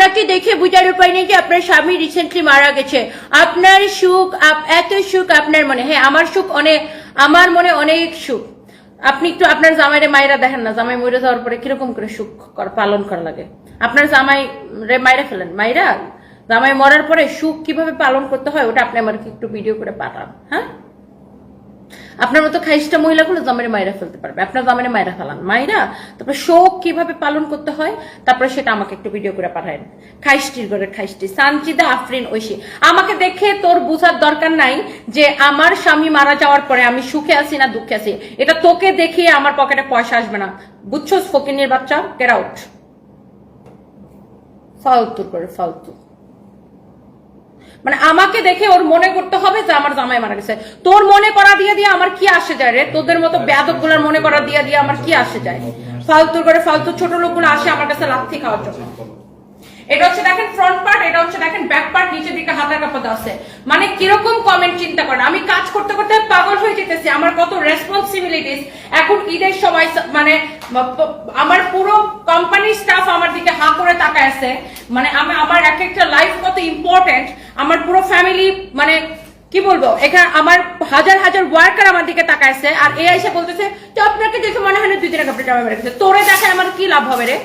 আপনাকে দেখে বুঝার উপায় নেই যে আপনার স্বামী রিসেন্টলি মারা গেছে। আপনার সুখ এত সুখ আপনার মনে। হ্যাঁ আমার সুখ অনেক আমার মনে অনেক সুখ। আপনি একটু আপনার জামাইরে মায়েরা দেখেন না। জামাই মরে যাওয়ার পরে কীরকম করে সুখ পালন করা লাগে? আপনার জামাই রে মাইরা ফেলেন। মাইরা? জামাই মরার পরে সুখ কীভাবে পালন করতে হয়, ওটা আপনি আমাকে একটু ভিডিও করে পাঠান। হ্যাঁ? আপনার মতো খাইস্টা মহিলাগুলো জামাইরে মায়েরা ফেলতে পারবে। আপনার জামাইরে মায়েরা ফেলান। মায়েরা তারপর শোক কীভাবে পালন করতে হয়, তারপরে সেটা আমাকে একটু ভিডিও করে পাঠায় খাইস্টির ঘরে খাইস্টি সানচিদা আফরিন ঐশী। আমাকে দেখে তোর বুঝার দরকার নাই যে আমার স্বামী মারা যাওয়ার পরে আমি সুখে আছি না দুঃখে আছি। এটা তোকে দেখিয়ে আমার পকেটে পয়সা আসবে না। বুঝছ ফকিনের বাচ্চা? গেট আউট ফালতু করে, ফালতু। মানে আমাকে দেখে ওর মনে করতে হবে যে আমার জামাই মারা গেছে। তোর মনে করা দিয়ে দিয়ে আমার কি আসে যায় রে? তোদের মতো বেয়াদবগুলার মনে করা দিয়ে দিয়ে আমার কি আসে যায়? ফালতু করে ফালতু ছোট লোকগুলো আসে আমার কাছে লাথি খাওয়ার জন্য। এটা হচ্ছে দেখেন ফ্রন্ট পার্ট এটা হচ্ছে দেখেন ব্যাক পার্ট মানে কীরকম কমেন্ট চিন্তা আমি কাজ করতে করতে পাগল হয়ে যেতেছি। আমার কত রেসপন্সিবিলিটিস এখন ঈদের সময় মানে আমার পুরো কোম্পানির স্টাফ আমার দিকে হা করে তাকায় আছে। মানে আমি, আমার এক একটা লাইফ কত ইম্পর্টেন্ট আমার পুরো ফ্যামিলি মানে কি বলব, এখানে আমার হাজার হাজার ওয়ার্কার আমার দিকে তাকাইছে আর এ এসে বলতেছে, তো আপনাকে দেখে মনে হয় না দুই দিনের কাপড়ে টাকা বেড়ে তোরে দেখায় আমার কি লাভ হবে রে?